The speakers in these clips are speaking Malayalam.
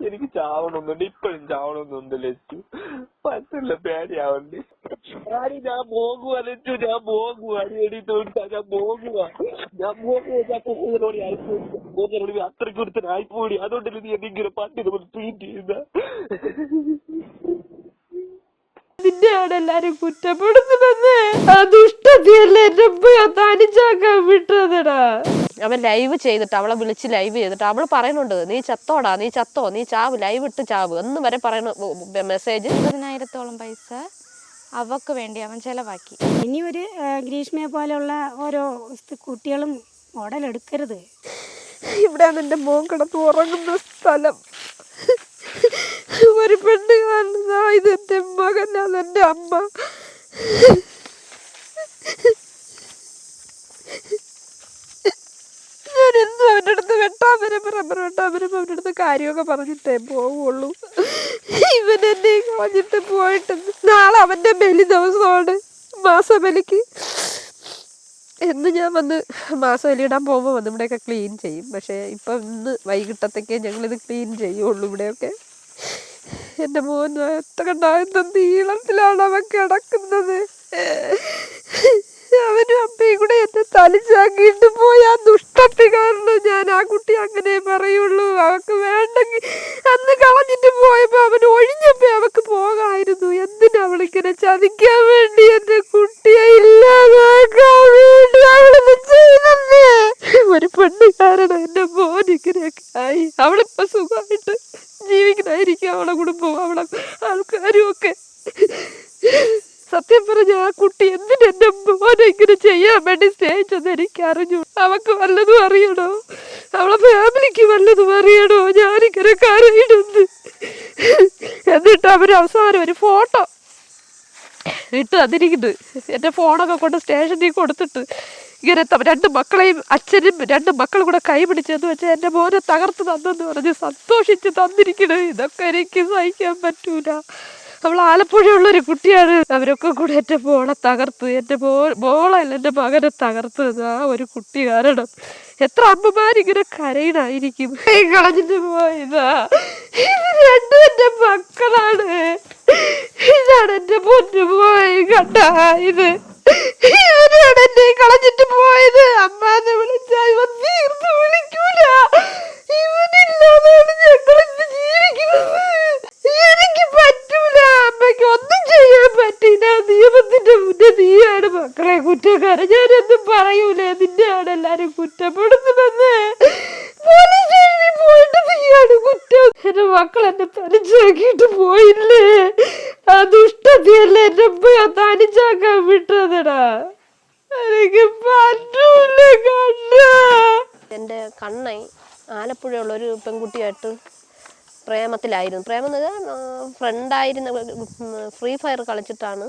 എനിക്ക് ചാവണമെന്നുണ്ട് ഇപ്പോഴും ചാവണമെന്നുണ്ട് ലച്ചു. പറ്റില്ല പേടിയാവുന്നുണ്ട് ആടി ഞാൻ പോകുക ലച്ചു. ഞാൻ പോകുക എടി തോട്ടാ ഞാൻ പോകുക ഞാൻ പോകുവാ ഞാൻ പോകുന്നതിനോട് ആയിപ്പോയി പോകുന്നതോടെ അത്രയ്ക്ക് ഒരുത്തനായിപ്പോയി അതുകൊണ്ടല്ലേ നീ എന്തെങ്കിലും പട്ടി നമ്മൾ ചെയ്യുന്ന. നിന്നെയാണ് എല്ലാരും കുറ്റപ്പെടുത്തുന്നത് ആ ദുഷ്ടത്തിയല്ലേ എന്റെ അമ്മയെ തനിച്ചാക്കാൻ വിട്ടതടാ. അവൻ ലൈവ് ചെയ്തിട്ട് അവളെ വിളിച്ച് ലൈവ് ചെയ്തിട്ട് അവൾ പറയുന്നുണ്ട് നീ ചത്തോടാ നീ ചത്തോ നീ ചാവ് ലൈവ് ഇട്ട് ചാവ്. എന്ന് വരെ പറയുന്ന മെസ്സേജ് ഇരുപതിനായിരത്തോളം പൈസ അവക്ക് വേണ്ടി അവൻ ചെലവാക്കി. ഇനി ഒരു ഗ്രീഷ്മയെ പോലെയുള്ള ഓരോ കുട്ടികളും ഉടലെടുക്കരുത് ഇവിടെയാണ് നിന്റെ മോൻ കിടന്ന് ഉറങ്ങുന്ന സ്ഥലം. ഒരു പെണ്ണ് കാണുന്ന ഇത് എന്റെ മകനാണ് എന്റെ അമ്മ. എന്നും അവന്റെ അടുത്ത് വെട്ടാൻ വരുമ്പോൾ റബ്ബർ വെട്ടാൻ വരുമ്പോൾ അവന്റെ അടുത്ത് കാര്യമൊക്കെ പറഞ്ഞിട്ടേ പോവുള്ളൂ. ഇവൻ എന്നെ കളഞ്ഞിട്ട് പോയിട്ട് നാളെ അവന്റെ ബലി ദിവസമാണ് മാസബലിക്ക്. എന്ന് ഞാൻ വന്ന് മാസം എലിയിടാൻ പോകുമ്പോൾ വന്ന് ഇവിടെയൊക്കെ ക്ലീൻ ചെയ്യും. പക്ഷേ ഇപ്പം ഇന്ന് വൈകിട്ടത്തേക്കേ ഞങ്ങളിത് ക്ലീൻ ചെയ്യുള്ളൂ ഇവിടെയൊക്കെ. എന്റെ മോൻ എത്ര എന്ത് നീളത്തിലാണ് അവൻ കിടക്കുന്നത്. അവനും അമ്മയും കൂടെ എന്നെ തലിച്ചാക്കിയിട്ട് പോയി ആ ദുഷ്ടത്തി ഞാൻ ആ കുട്ടി അങ്ങനെ പറയുള്ളൂ. അവക്ക് വേണ്ടെങ്കിൽ അന്ന് കളഞ്ഞിട്ട് പോയപ്പോ അവൻ ഒഴിഞ്ഞപ്പോ അവക്ക് പോകായിരുന്നു. എന്തിനാ അവളിങ്ങനെ ചതിക്കാൻ വേണ്ടി എന്റെ കുട്ടിയെ ഇല്ലാതാക്കാൻ വേണ്ടി അവളിത് ചെയ്തല്ലേ ഒരു പെണ്ണ് കാരണം എന്റെ മോൻ ഇങ്ങനെയൊക്കെ ആയി അവളിപ്പോ സുഖമായിട്ട് ജീവിക്കണായിരിക്കും അവളെ കുടുംബവും അവളെ ആൾക്കാരും ഒക്കെ സത്യം പറഞ്ഞ ആ കുട്ടി എന്തിന് എന്റെ മോനെ ഇങ്ങനെ ചെയ്യാൻ വേണ്ടി സ്നേഹിച്ചെന്ന് എനിക്ക് അറിഞ്ഞു. അവക്ക് വല്ലതും അറിയണോ? അവളെ ഫാമിലിക്ക് വല്ലതും അറിയണോ? ഞാനിങ്ങനെ കരയിടുന്നു. എന്നിട്ട് അവർ അവസാനം ഒരു ഫോട്ടോ ഇട്ട് തന്നിരിക്കുന്നു. എന്റെ ഫോണൊക്കെ കൊണ്ട് സ്റ്റേഷനിൽ കൊടുത്തിട്ട് ഇങ്ങനെ രണ്ട് മക്കളെയും അച്ഛനും രണ്ട് മക്കളും കൂടെ കൈ പിടിച്ചെന്ന് വെച്ചാൽ എന്റെ മോനെ തകർത്ത് തന്നെന്ന് പറഞ്ഞ് സന്തോഷിച്ച് തന്നിരിക്കണേ ഇതൊക്കെ എനിക്ക് സഹിക്കാൻ പറ്റൂല. അവൾ ആലപ്പുഴയുള്ള ഒരു കുട്ടിയാണ്. അവരൊക്കെ കൂടെ എന്റെ മോളെ തകർത്ത് എന്റെ മോ മോളല്ല എന്റെ മകനെ തകർത്തത് ആ ഒരു കുട്ടി കാരണം എത്ര അമ്മമാരിങ്ങനെ കരയിടായിരിക്കും കളഞ്ഞിട്ട് പോയതാ. ഇത് രണ്ടും എന്റെ മക്കളാണ്. ഇതാണ് എന്റെ പൊന്നു പോയി കണ്ട ഇത്. ഇവരാണ് എന്നെ കളഞ്ഞിട്ട് പോയത്. അമ്മാന്ന് വിളിച്ചാ വിളിച്ചാൽ തീർന്നു വിളിക്കൂല ഇവനില്ലാതാണ് ഞങ്ങൾ ഇന്ന് ജീവിക്കുന്നത് എനിക്ക് പറ്റൂല അമ്മയ്ക്ക് ഒന്നും ചെയ്യാൻ പറ്റില്ല നിയമത്തിന്റെ മുന്നേ നീയാണ് മക്കളെ കുറ്റക്കാരൻ ഞാനൊന്നും പറയൂല നിന്നെയാണ് എല്ലാരും കുറ്റപ്പെടുത്തുന്നത് പോലീസ് സ്റ്റേഷനിൽ പോയിട്ട് നീയാണ് കുറ്റം എന്റെ മക്കൾ എന്നെ തനിച്ചാക്കിയിട്ട് പോയില്ലേ? ആ ദുഷ്ടതയല്ലേ എന്റെ അമ്മയെ തനിച്ചാക്കാൻ വിട്ടതടാ. എനിക്ക് പറ്റൂല കണ്ണ. എന്റെ കണ്ണൈ ആലപ്പുഴയുള്ള ഒരു പെൺകുട്ടിയായിട്ട് പ്രേമത്തിലായിരുന്നു. പ്രേമം എന്ന് വെച്ചാൽ ഫ്രണ്ടായിരുന്ന ഫ്രീ ഫയർ കളിച്ചിട്ടാണ്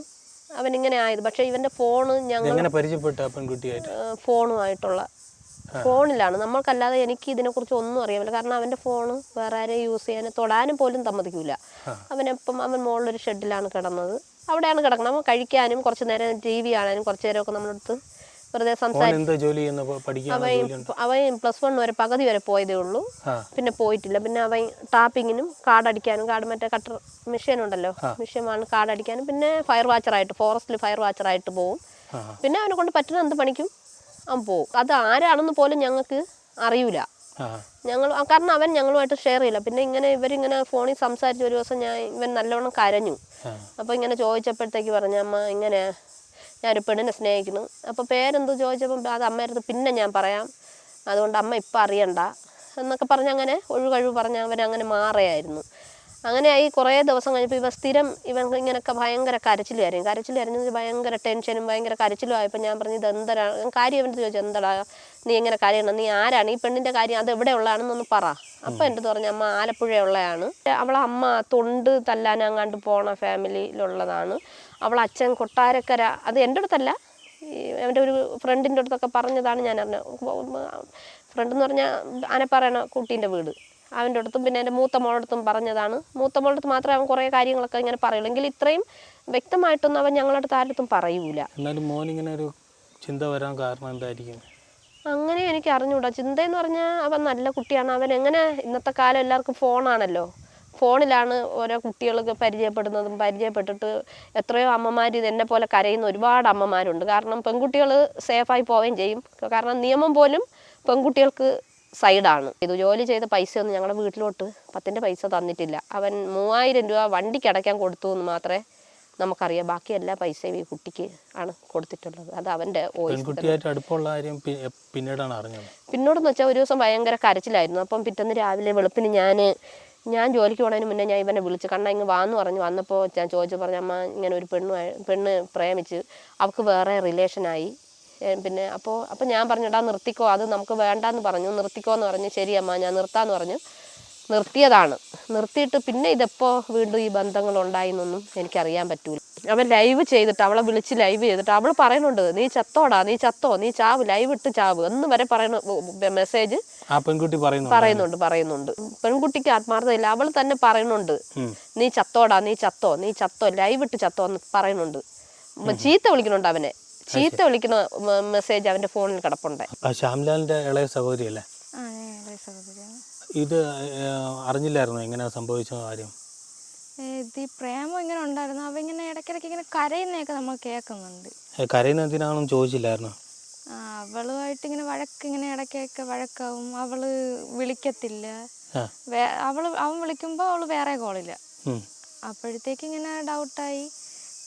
അവൻ ഇങ്ങനെ ആയത്. പക്ഷേ ഇവന്റെ ഫോണ് ഞങ്ങൾ എങ്ങനെ പരിചയപ്പെട്ട പെൺകുട്ടിയായിട്ട്? ഫോണുമായിട്ടുള്ള ഫോണിലാണ്. നമ്മൾക്കല്ലാതെ എനിക്ക് ഇതിനെക്കുറിച്ച് ഒന്നും അറിയാമില്ല കാരണം അവന്റെ ഫോണ് വേറെ ആരെയും യൂസ് ചെയ്യാൻ തൊടാനും പോലും സമ്മതിക്കൂല. അവനെപ്പം അവൻ മുകളിലൊരു ഷെഡിലാണ് കിടന്നത്. അവിടെയാണ് കിടക്കുന്നത്. അവൻ കഴിക്കാനും കുറച്ച് നേരം ടി വി കാണാനും കുറച്ച് നേരമൊക്കെ നമ്മളടുത്ത് വെറുതെ അവൻ അവൻ പ്ലസ് വൺ വരെ പകുതി വരെ പോയതേ ഉള്ളൂ. പിന്നെ പോയിട്ടില്ല. പിന്നെ അവൻ ടാപ്പിങ്ങിനും കാർഡ് അടിക്കാനും കാർഡ് മറ്റേ കട്ടർ മെഷീൻ ഉണ്ടല്ലോ. മെഷീനാണ് കാർഡ് അടിക്കാനും പിന്നെ ഫയർ വാച്ചറായിട്ട് ഫോറസ്റ്റിൽ ഫയർ വാച്ചറായിട്ട് പോവും. പിന്നെ അവനെ കൊണ്ട് പറ്റുന്ന എന്ത് പണിക്കും? പോവും അത് ആരാണെന്ന് പോലും ഞങ്ങൾക്ക് അറിയൂല. ഞങ്ങൾ കാരണം അവൻ ഞങ്ങളുമായിട്ട് ഷെയർ ചെയ്യില്ല. പിന്നെ ഇങ്ങനെ ഇവരിങ്ങനെ ഫോണിൽ സംസാരിച്ച ഒരു ദിവസം ഞാൻ ഇവൻ നല്ലവണ്ണം കരഞ്ഞു. അപ്പോൾ ഇങ്ങനെ ചോദിച്ചപ്പോഴത്തേക്ക് പറഞ്ഞു അമ്മ ഇങ്ങനെ ഞാനൊരു പെണ്ണിനെ സ്നേഹിക്കുന്നു. അപ്പോൾ പേരെന്ത് ചോദിച്ചപ്പം അത് അമ്മയടുത്ത് പിന്നെ ഞാൻ പറയാം അതുകൊണ്ട് അമ്മ ഇപ്പം അറിയണ്ട. എന്നൊക്കെ പറഞ്ഞ് അങ്ങനെ ഒഴുകഴിവ് പറഞ്ഞ് അവൻ അങ്ങനെ മാറുകയായിരുന്നു. അങ്ങനെയായി കുറേ ദിവസം കഴിഞ്ഞപ്പോൾ ഇവ സ്ഥിരം ഇവൻ ഇങ്ങനെയൊക്കെ ഭയങ്കര കരച്ചിൽ കരഞ്ഞു ഭയങ്കര ടെൻഷനും ഭയങ്കര കരച്ചിലും ആയപ്പോൾ ഞാൻ പറഞ്ഞു ഇത് എന്തരാ കാര്യം എന്റെ ചോദിച്ചു എന്തടാ നീ എങ്ങനെ കരയണം നീ ആരാണ് ഈ പെണ്ണിന്റെ കാര്യം അത് എവിടെ ഉള്ളതാണെന്നൊന്ന് പറ അപ്പം എന്റെ പറഞ്ഞു അമ്മ ആലപ്പുഴയുള്ളതാണ് അവളെ അമ്മ തൊണ്ട് തല്ലാനങ്ങാണ്ട് പോണ ഫാമിലിയിലുള്ളതാണ് അവളെ അച്ഛൻ കൊട്ടാരക്കര അത് എന്റെ അടുത്തല്ല എന്റെ ഒരു ഫ്രണ്ടിന്റെ അടുത്തൊക്കെ പറഞ്ഞതാണ് ഞാൻ അറിഞ്ഞത് ഫ്രണ്ട് എന്ന് പറഞ്ഞാൽ ആനപ്പാറയാണ് പറയണ കുട്ടീന്റെ വീട് അവന്റെ അടുത്തും പിന്നെ എന്റെ മൂത്ത മോളടുത്തും പറഞ്ഞതാണ്. മൂത്ത മോളടുത്ത് മാത്രമേ അവൻ കുറേ കാര്യങ്ങളൊക്കെ ഇങ്ങനെ പറയുള്ളൂ. എങ്കിൽ ഇത്രയും വ്യക്തമായിട്ടൊന്നും അവൻ ഞങ്ങളുടെ അടുത്ത് ആരുടെ അടുത്തും പറയൂല. എന്നാലും മോൻ ഇങ്ങനെ ഒരു ചിന്ത വരാൻ കാരണം എന്തായിരിക്കും? അങ്ങനെ എനിക്ക് അറിഞ്ഞൂടാ. ചിന്തയെന്ന് പറഞ്ഞാൽ അവൻ നല്ല കുട്ടിയാണ്. അവൻ എങ്ങനെ ഇന്നത്തെ കാലം എല്ലാവർക്കും ഫോണാണല്ലോ. ഫോണിലാണ് ഓരോ കുട്ടികൾക്ക് പരിചയപ്പെടുന്നതും പരിചയപ്പെട്ടിട്ട് എത്രയോ അമ്മമാർ ഇതെന്നെ പോലെ കരയുന്ന ഒരുപാട് അമ്മമാരുണ്ട്. കാരണം പെൺകുട്ടികൾ സേഫായി പോവുകയും ചെയ്യും. കാരണം നിയമം പോലും പെൺകുട്ടികൾക്ക് സൈഡാണ്. ഇത് ജോലി ചെയ്ത പൈസ ഒന്നും ഞങ്ങളുടെ വീട്ടിലോട്ട് പത്തിന്റെ പൈസ തന്നിട്ടില്ല. അവൻ മൂവായിരം രൂപ വണ്ടിക്ക് അടയ്ക്കാൻ കൊടുത്തു എന്ന് മാത്രമേ നമുക്കറിയാം. ബാക്കി എല്ലാ പൈസയും ഈ കുട്ടിക്ക് ആണ് കൊടുത്തിട്ടുള്ളത്. അത് അവന്റെ അടുപ്പമുള്ള കാര്യം പിന്നീടാണ് അറിഞ്ഞത്. പിന്നോടെന്ന് വെച്ചാൽ ഒരു ദിവസം ഭയങ്കര കരച്ചിലായിരുന്നു. അപ്പം പിറ്റന്ന് രാവിലെ വെളുപ്പിന് ഞാൻ ഞാൻ ജോലിക്ക് പോണതിന് മുന്നേ ഞാൻ ഇവനെ വിളിച്ച് കണ്ണ ഇങ്ങ് വാന്ന് പറഞ്ഞു. വന്നപ്പോൾ ഞാൻ ചോദിച്ചു പറഞ്ഞു അമ്മ ഇങ്ങനെ ഒരു പെണ്ണു പെണ്ണ് പ്രേമിച്ച് അവൾക്ക് വേറെ റിലേഷനായി പിന്നെ അപ്പോൾ അപ്പോൾ ഞാൻ പറഞ്ഞിടാ നിർത്തിക്കോ അത് നമുക്ക് വേണ്ടാന്ന് പറഞ്ഞു. നിർത്തിക്കോ എന്ന് പറഞ്ഞു. ശരി അമ്മ ഞാൻ നിർത്താന്ന് പറഞ്ഞു. നിർത്തിയതാണ്. നിർത്തിയിട്ട് പിന്നെ ഇതെപ്പോൾ വീണ്ടും ഈ ബന്ധങ്ങൾ ഉണ്ടായിന്നൊന്നും എനിക്കറിയാൻ പറ്റൂല. അവൻ ലൈവ് ചെയ്തിട്ട് അവളെ വിളിച്ച് ലൈവ് ചെയ്തിട്ട് അവൾ പറയുന്നുണ്ട് നീ ചത്തോടാ നീ ചത്തോ നീ ചാവ് ലൈവ് ഇട്ട് ചാവ്. എന്ന് വരെ പറയണ മെസ്സേജ് പെൺകുട്ടി പറയുന്നുണ്ട്. പറയുന്നുണ്ട് പെൺകുട്ടിക്ക് ആത്മാർത്ഥതയില്ല. അവൾ തന്നെ പറയുന്നുണ്ട് നീ ചത്തോടാ നീ ചത്തോ നീ ചത്തോ ലൈവ് ഇട്ട് ചത്തോ എന്ന് പറയുന്നുണ്ട്. ചീത്ത വിളിക്കുന്നുണ്ട് അവനെ. ചീത്ത വിളിക്കുന്ന മെസ്സേജ് അവന്റെ ഫോണിൽ കിടപ്പുണ്ട്. ആ ശ്യാംലാലിന്റെ ഇളയ സഹോദരി അല്ലേ ആ ഇളയ സഹോദരിയാണ്. ഇത് അറിഞ്ഞില്ലായിരുന്നു എങ്ങനെ സംഭവിച്ച കാര്യം? ഇത് ഈ പ്രേമം ഇങ്ങനെ ഉണ്ടായിരുന്നു. അവ ഇങ്ങനെ ഇടയ്ക്കിടയ്ക്ക് ഇങ്ങനെ കരയുന്നതൊക്കെ നമ്മൾ കേൾക്കുന്നുണ്ട്. കരയുന്ന എന്തിനാണെന്ന് ചോദിച്ചില്ലായിരുന്നു? ആ, അവളുമായിട്ട് ഇങ്ങനെ വഴക്ക് ഇങ്ങനെ ഇടയ്ക്കൊക്കെ വഴക്കാവും. അവൾ വിളിക്കത്തില്ല. അവൾ അവൻ വിളിക്കുമ്പോൾ അവൾ വേറെ കോളില്ല. അപ്പോഴത്തേക്ക് ഇങ്ങനെ ഡൗട്ടായി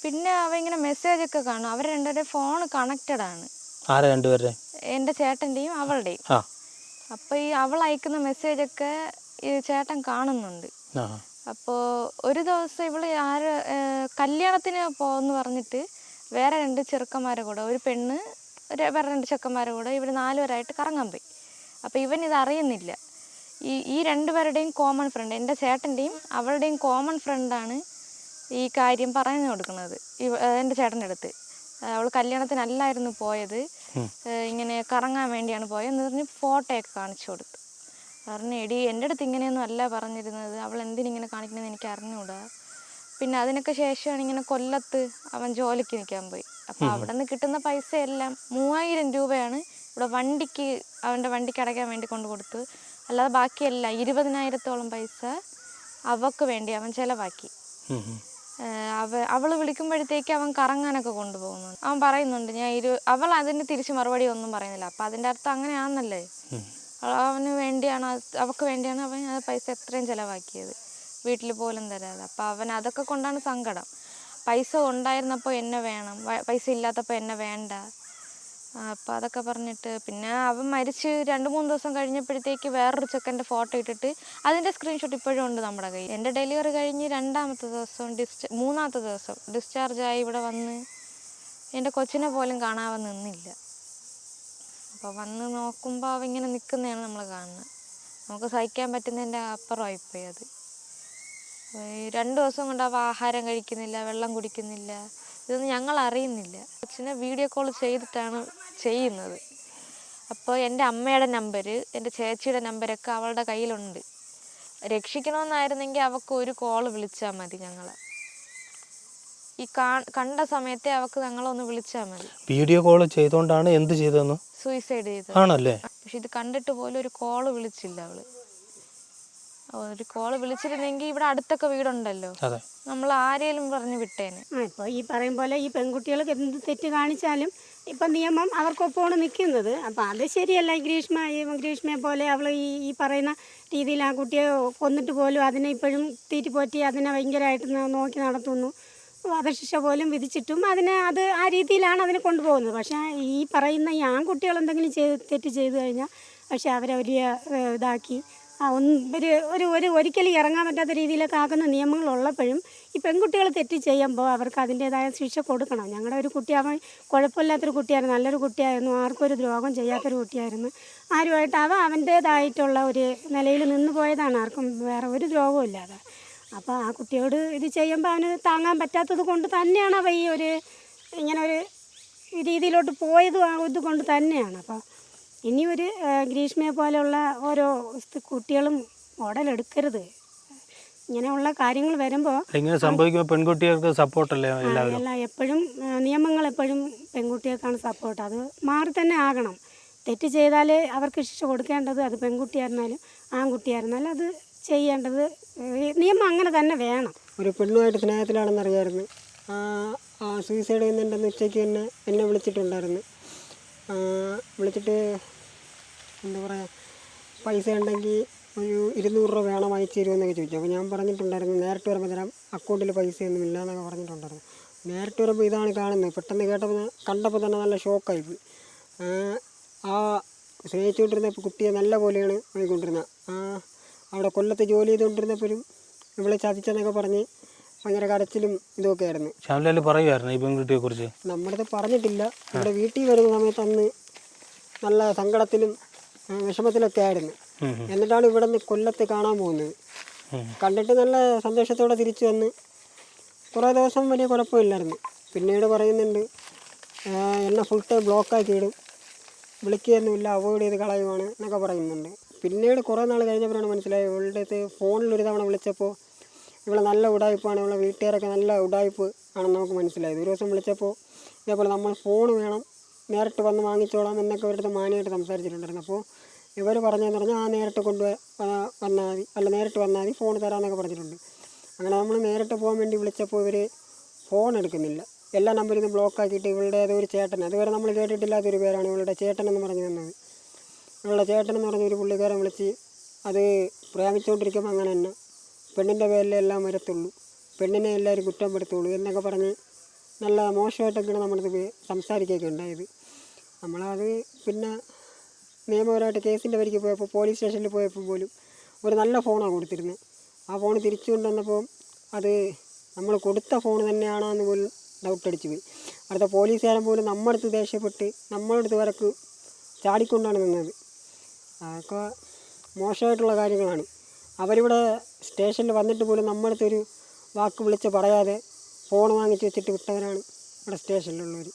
പിന്നെ അവ ഇങ്ങനെ മെസ്സേജ് ഒക്കെ കാണും. അവർ രണ്ടുപേരുടെ ഫോൺ കണക്റ്റഡ് ആണ്. ആരാ രണ്ടുപേരുടെ? എന്റെ ചേട്ടന്റെയും അവളുടെയും. അപ്പൊ അപ്പോൾ ഈ അവൾ അയക്കുന്ന മെസ്സേജൊക്കെ ഈ ചേട്ടൻ കാണുന്നുണ്ട്. അപ്പോ അപ്പോൾ ഒരു ദിവസം ഇവൾ ആര് കല്യാണത്തിന് പോന്ന് പറഞ്ഞിട്ട് വേറെ രണ്ട് ചെറുക്കന്മാരെ കൂടെ ഒരു പെണ്ണ് വേറെ രണ്ട് ചെറുക്കന്മാരെ കൂടെ ഇവർ നാലുപേരായിട്ട് കറങ്ങാൻ പോയി. അപ്പോൾ ഇവൻ ഇത് അറിയുന്നില്ല. ഈ ഈ രണ്ടുപേരുടെയും കോമൺ ഫ്രണ്ട് എന്റെ ചേട്ടന്റെയും അവളുടെയും കോമൺ ഫ്രണ്ടാണ് ഈ കാര്യം പറഞ്ഞു കൊടുക്കുന്നത്. എന്റെ ചേട്ടന്റെ അടുത്ത്. അവൾ കല്യാണത്തിനല്ലായിരുന്നു പോയത്. ഇങ്ങനെ കറങ്ങാൻ വേണ്ടിയാണ് പോയത് എന്ന് പറഞ്ഞ് ഫോട്ടോയൊക്കെ കാണിച്ചു കൊടുത്തു. പറഞ്ഞു എടി എന്റെ അടുത്ത് ഇങ്ങനെയൊന്നും അല്ല പറഞ്ഞിരുന്നത്. അവൾ എന്തിനിങ്ങനെ കാണിക്കണമെന്ന് എനിക്ക് അറിഞ്ഞുകൂടാ പിന്നെ അതിനൊക്കെ ശേഷമാണ് ഇങ്ങനെ കൊല്ലത്ത് അവൻ ജോലിക്ക് നിൽക്കാൻ പോയി. അപ്പോൾ അവിടെ നിന്ന് കിട്ടുന്ന പൈസ എല്ലാം മൂവായിരം രൂപയാണ് ഇവിടെ വണ്ടിക്ക് അവന്റെ വണ്ടിക്ക് അടയ്ക്കാൻ വേണ്ടി കൊണ്ട് കൊടുത്തു. അല്ലാതെ ബാക്കിയല്ല ഇരുപതിനായിരത്തോളം പൈസ അവക്ക് വേണ്ടി അവൻ ചിലവാക്കി. അവ അവൾ വിളിക്കുമ്പോഴത്തേക്ക് അവൻ കറങ്ങാനൊക്കെ കൊണ്ടുപോകുന്നുണ്ട്. അവൻ പറയുന്നുണ്ട് ഞാൻ ഇരു അവൾ അതിന് തിരിച്ച് മറുപടി ഒന്നും പറയുന്നില്ല. അപ്പം അതിന്റെ അർത്ഥം അങ്ങനെയാണെന്നല്ലേ? അവന് വേണ്ടിയാണ് അവൾക്ക് വേണ്ടിയാണ് അവൻ ആ പൈസ എത്രയും ചിലവാക്കിയത്. വീട്ടിൽ പോലും തരാതെ. അപ്പം അവൻ അതൊക്കെ കൊണ്ടാണ് സങ്കടം. പൈസ ഉണ്ടായിരുന്നപ്പോൾ എന്നെ വേണം. പൈസ ഇല്ലാത്തപ്പോൾ എന്നെ വേണ്ട. അപ്പം അതൊക്കെ പറഞ്ഞിട്ട് പിന്നെ അവൻ മരിച്ച് രണ്ട് മൂന്ന് ദിവസം കഴിഞ്ഞപ്പോഴത്തേക്ക് വേറൊരു ചെക്കന്റെ ഫോട്ടോ ഇട്ടിട്ട് അതിന്റെ സ്ക്രീൻഷോട്ട് ഇപ്പോഴും ഉണ്ട് നമ്മുടെ കയ്യിൽ. എന്റെ ഡെലിവറി കഴിഞ്ഞ് രണ്ടാമത്തെ ദിവസം ഡിസ്ച മൂന്നാമത്തെ ദിവസം ഡിസ്ചാർജായി ഇവിടെ വന്ന് എന്റെ കൊച്ചിനെ പോലും കാണാൻ നിന്നില്ല. അപ്പോൾ വന്ന് നോക്കുമ്പോൾ അവ ഇങ്ങനെ നിൽക്കുന്നതാണ് നമ്മൾ കാണുന്നത്. നമുക്ക് സഹിക്കാൻ പറ്റുന്നതിന്റെ അപ്പുറമായിപ്പോയി അത്. രണ്ട് ദിവസം കൊണ്ട് അവ ആഹാരം കഴിക്കുന്നില്ല വെള്ളം കുടിക്കുന്നില്ല ഇതൊന്നും ഞങ്ങൾ അറിയുന്നില്ല. കൊച്ചിനെ വീഡിയോ കോൾ ചെയ്തിട്ടാണ് ചെയ്യുന്നത്. അപ്പോൾ എന്റെ അമ്മയുടെ നമ്പർ എന്റെ ചേച്ചിയുടെ നമ്പരൊക്കെ അവളുടെ കയ്യിലുണ്ട്. രക്ഷിക്കണമെന്നായിരുന്നെങ്കിൽ അവൾക്ക് ഒരു കോൾ വിളിച്ചാൽ മതി ഞങ്ങളെ. ഈ കണ്ട സമയത്തെ അവൾക്ക് ഞങ്ങളൊന്ന് വിളിച്ചാൽ മതി. വീഡിയോ കോൾ ചെയ്തുകൊണ്ടാണ് എന്ത് ചെയ്തതെന്ന്? സൂയിസൈഡ് ചെയ്തത്. ആണല്ലേ? പക്ഷെ ഇത് കണ്ടിട്ട് പോലും ഒരു കോൾ വിളിച്ചില്ല അവൾ. ഒരു കോൾ വിളിച്ചിരുന്നെങ്കിൽ ഇവിടെ അടുത്തൊക്കെ വീടുണ്ടല്ലോ. അതെ. നമ്മൾ ആരെയും പറഞ്ഞു വിട്ടേനെ. ഇപ്പോൾ ഈ പറയും പോലെ ഈ പെൺകുട്ടികൾക്ക് എന്ത് തെറ്റ് കാണിച്ചാലും ഇപ്പം നിയമം അവർക്കൊപ്പമാണ് നിൽക്കുന്നത്. അപ്പം അത് ശരിയല്ല. ഗ്രീഷ്മ ഗ്രീഷ്മയെ പോലെ അവൾ ഈ ഈ പറയുന്ന രീതിയിൽ ആ കുട്ടിയെ കൊന്നിട്ട് പോലും അതിനെ ഇപ്പോഴും തീറ്റിപ്പോറ്റി അതിനെ ഭയങ്കരമായിട്ട് നോക്കി നടത്തുന്നു. വധശിക്ഷ പോലും വിധിച്ചിട്ടും അതിനെ അത് ആ രീതിയിലാണ് അതിനെ കൊണ്ടുപോകുന്നത്. പക്ഷേ ഈ പറയുന്ന ഈ ആൺകുട്ടികൾ എന്തെങ്കിലും ചെയ്ത് തെറ്റ് ചെയ്തു കഴിഞ്ഞാൽ പക്ഷേ അവരവരിയ ഇതാക്കി ഒരു ഒരു ഒരു ഒരിക്കലും ഇറങ്ങാൻ പറ്റാത്ത രീതിയിലൊക്കെ ആക്കുന്ന നിയമങ്ങളുള്ളപ്പോഴും ഈ പെൺകുട്ടികൾ തെറ്റ് ചെയ്യുമ്പോൾ അവർക്ക് അതിന്റേതായ ശിക്ഷ കൊടുക്കണം. ഞങ്ങളുടെ ഒരു കുട്ടി കുഴപ്പമില്ലാത്തൊരു കുട്ടിയായിരുന്നു നല്ലൊരു കുട്ടിയായിരുന്നു ആർക്കും ഒരു ദ്രോഹം ചെയ്യാത്തൊരു കുട്ടിയായിരുന്നു. ആരുമായിട്ട് അവ അവന്റേതായിട്ടുള്ള ഒരു നിലയിൽ നിന്ന് പോയതാണ് ആർക്കും വേറെ ഒരു ദ്രോഹവും ഇല്ലാതെ. അപ്പോൾ ആ കുട്ടിയോട് ഇത് ചെയ്യുമ്പോൾ അവന് താങ്ങാൻ പറ്റാത്തത് കൊണ്ട് തന്നെയാണ് അവ ഈ ഒരു ഇങ്ങനെ ഒരു രീതിയിലോട്ട് പോയതും ഇത് കൊണ്ട് തന്നെയാണ്. അപ്പോൾ ഇനി ഒരു ഗ്രീഷ്മയെ പോലെയുള്ള ഓരോ കുട്ടികളും ഉടലെടുക്കരുത് ഇങ്ങനെയുള്ള കാര്യങ്ങൾ വരുമ്പോൾ ഇങ്ങനെ സംഭവിക്കുമ്പോൾ പെൺകുട്ടികൾക്ക് സപ്പോർട്ടല്ലേ എല്ലാവരും? അല്ല എപ്പോഴും നിയമങ്ങൾ എപ്പോഴും പെൺകുട്ടികൾക്കാണ് സപ്പോർട്ട്. അത് മാറി തന്നെ ആകണം. തെറ്റ് ചെയ്താൽ അവർക്ക് ശിക്ഷ കൊടുക്കേണ്ടത് അത് പെൺകുട്ടിയായിരുന്നാലും ആൺകുട്ടിയായിരുന്നാലും അത് ചെയ്യേണ്ടത് നിയമം അങ്ങനെ തന്നെ വേണം. ഒരു പെണ്ണുമായിട്ട് സ്നേഹത്തിലാണെന്ന് അറിയാമായിരുന്നു ആ ആ സൂയിസൈഡ് ചെയ്യുന്നുണ്ടെന്ന് ഉച്ചയ്ക്ക് തന്നെ എന്നെ വിളിച്ചിട്ടുണ്ടായിരുന്നു. വിളിച്ചിട്ട് എന്താ പറയുക പൈസ ഉണ്ടെങ്കിൽ ഒരു ഇരുന്നൂറ് രൂപ വേണം അയച്ചു തരുമെന്നൊക്കെ ചോദിച്ചു. അപ്പോൾ ഞാൻ പറഞ്ഞിട്ടുണ്ടായിരുന്നു നേരിട്ട് വരുമ്പോൾ തരാം അക്കൗണ്ടിൽ പൈസയൊന്നും ഇല്ല എന്നൊക്കെ പറഞ്ഞിട്ടുണ്ടായിരുന്നു. നേരിട്ട് വരുമ്പോൾ ഇതാണ് കാണുന്നത്. പെട്ടെന്ന് കേട്ടപ്പോൾ ഞാൻ- കണ്ടപ്പോൾ തന്നെ നല്ല ഷോക്കായിപ്പോയി ആ, സ്നേഹിച്ചുകൊണ്ടിരുന്ന കുട്ടിയെ നല്ല പോലെയാണ് ആ അവിടെ കൊല്ലത്ത് ജോലി ചെയ്തുകൊണ്ടിരുന്നപ്പോഴും ഇവിടെ ചതിച്ചെന്നൊക്കെ പറഞ്ഞ് ഭയങ്കര കരച്ചിലും ഇതൊക്കെ ആയിരുന്നു ശ്യാംലാൽ പറയുമായിരുന്നു ഈ പെൺകുട്ടിയെ കുറിച്ച് നമ്മുടെ അടുത്ത് പറഞ്ഞിട്ടില്ല. ഇവിടെ വീട്ടിൽ വരുന്ന സമയത്ത് അന്ന് നല്ല സങ്കടത്തിലും ആ, വിഷമത്തിലൊക്കെ ആയിരുന്നു. എന്നിട്ടാണ് ഇവിടെ നിന്ന് കൊല്ലത്ത് കാണാൻ പോകുന്നത്. കണ്ടിട്ട് നല്ല സന്തോഷത്തോടെ തിരിച്ചു വന്ന് കുറേ ദിവസം വലിയ കുഴപ്പമില്ലായിരുന്നു. പിന്നീട് പറയുന്നുണ്ട് ആ, എന്നെ ഫുൾ ടൈം ബ്ലോക്കാക്കി ഇടും. വിളിക്കുകയൊന്നുമില്ല അവോയ്ഡ് ചെയ്ത് കളയുവാണ് എന്നൊക്കെ പറയുന്നുണ്ട്. പിന്നീട് കുറേ നാൾ കഴിഞ്ഞപ്പോഴാണ് മനസ്സിലായത് ഇവളുടെ അടുത്ത് ഫോണിൽ ഒരു തവണ വിളിച്ചപ്പോൾ ഇവളെ നല്ല ഉടായ്പാണ് ഇവിടെ വീട്ടുകാരൊക്കെ നല്ല ഉടായ്പ് ആണെന്ന് നമുക്ക് മനസ്സിലായത്. ഒരു ദിവസം വിളിച്ചപ്പോൾ ഇതേപോലെ നമ്മൾ ഫോൺ വേണം നേരിട്ട് വന്ന് വാങ്ങിച്ചോളാം എന്നൊക്കെ ഇവരുടെ മാന്യമായിട്ട് സംസാരിച്ചിട്ടുണ്ടായിരുന്നു. അപ്പോൾ ഇവർ പറഞ്ഞതെന്ന് പറഞ്ഞാൽ ആ നേരിട്ട് കൊണ്ട് വന്നാൽ മതി. അല്ല നേരിട്ട് വന്നാൽ മതി ഫോൺ തരാമെന്നൊക്കെ പറഞ്ഞിട്ടുണ്ട്. അങ്ങനെ നമ്മൾ നേരിട്ട് പോകാൻ വേണ്ടി വിളിച്ചപ്പോൾ ഇവർ ഫോൺ എടുക്കുന്നില്ല. എല്ലാ നമ്പറിൽ ബ്ലോക്ക് ആക്കിയിട്ട് ഇവളുടെ ഒരു ചേട്ടൻ. അതുവരെ നമ്മൾ കേട്ടിട്ടില്ലാത്തൊരു പേരാണ് ഇവളുടെ ചേട്ടൻ എന്ന് പറഞ്ഞു തന്നത്. ഇവളുടെ ചേട്ടൻ എന്ന് പറഞ്ഞ ഒരു പുള്ളിക്കാരൻ വിളിച്ച് അത് പ്രേമിച്ചുകൊണ്ടിരിക്കുമ്പോൾ അങ്ങനെ തന്നെ. പെണ്ണിന്റെ പേരിലെ എല്ലാം വരത്തുള്ളൂ. പെണ്ണിനെ എല്ലാവരും കുറ്റം പെടുത്തുള്ളൂ എന്നൊക്കെ പറഞ്ഞ് നല്ല മോശമായിട്ടൊക്കെയാണ് നമ്മളിത് സംസാരിക്കുകയൊക്കെ ഉണ്ടായത്. നമ്മളത് പിന്നെ നിയമപരമായിട്ട് കേസിന്റെ വരിക്ക് പോയപ്പോൾ പോലീസ് സ്റ്റേഷനിൽ പോയപ്പോൾ പോലും ഒരു നല്ല ഫോണാണ് കൊടുത്തിരുന്നത്. ആ ഫോൺ തിരിച്ചു കൊണ്ടുവന്നപ്പോൾ അത് നമ്മൾ കൊടുത്ത ഫോൺ തന്നെയാണോ എന്ന് പോലും ഡൗട്ട് അടിച്ചു പോയി. അടുത്ത പോലീസുകാരൻ പോലും നമ്മുടെ അടുത്ത് ദേഷ്യപ്പെട്ട് നമ്മുടെ അടുത്ത് വരക്ക് ചാടിക്കൊണ്ടാണ് നിന്നത്. അതൊക്കെ മോശമായിട്ടുള്ള കാര്യങ്ങളാണ്. അവരിവിടെ സ്റ്റേഷനിൽ വന്നിട്ട് പോലും നമ്മളടുത്തൊരു വാക്ക് വിളിച്ച് പറയാതെ ഫോൺ വാങ്ങിച്ച് വെച്ചിട്ട് വിട്ടവരാണ് ഇവിടെ സ്റ്റേഷനിലുള്ളവർ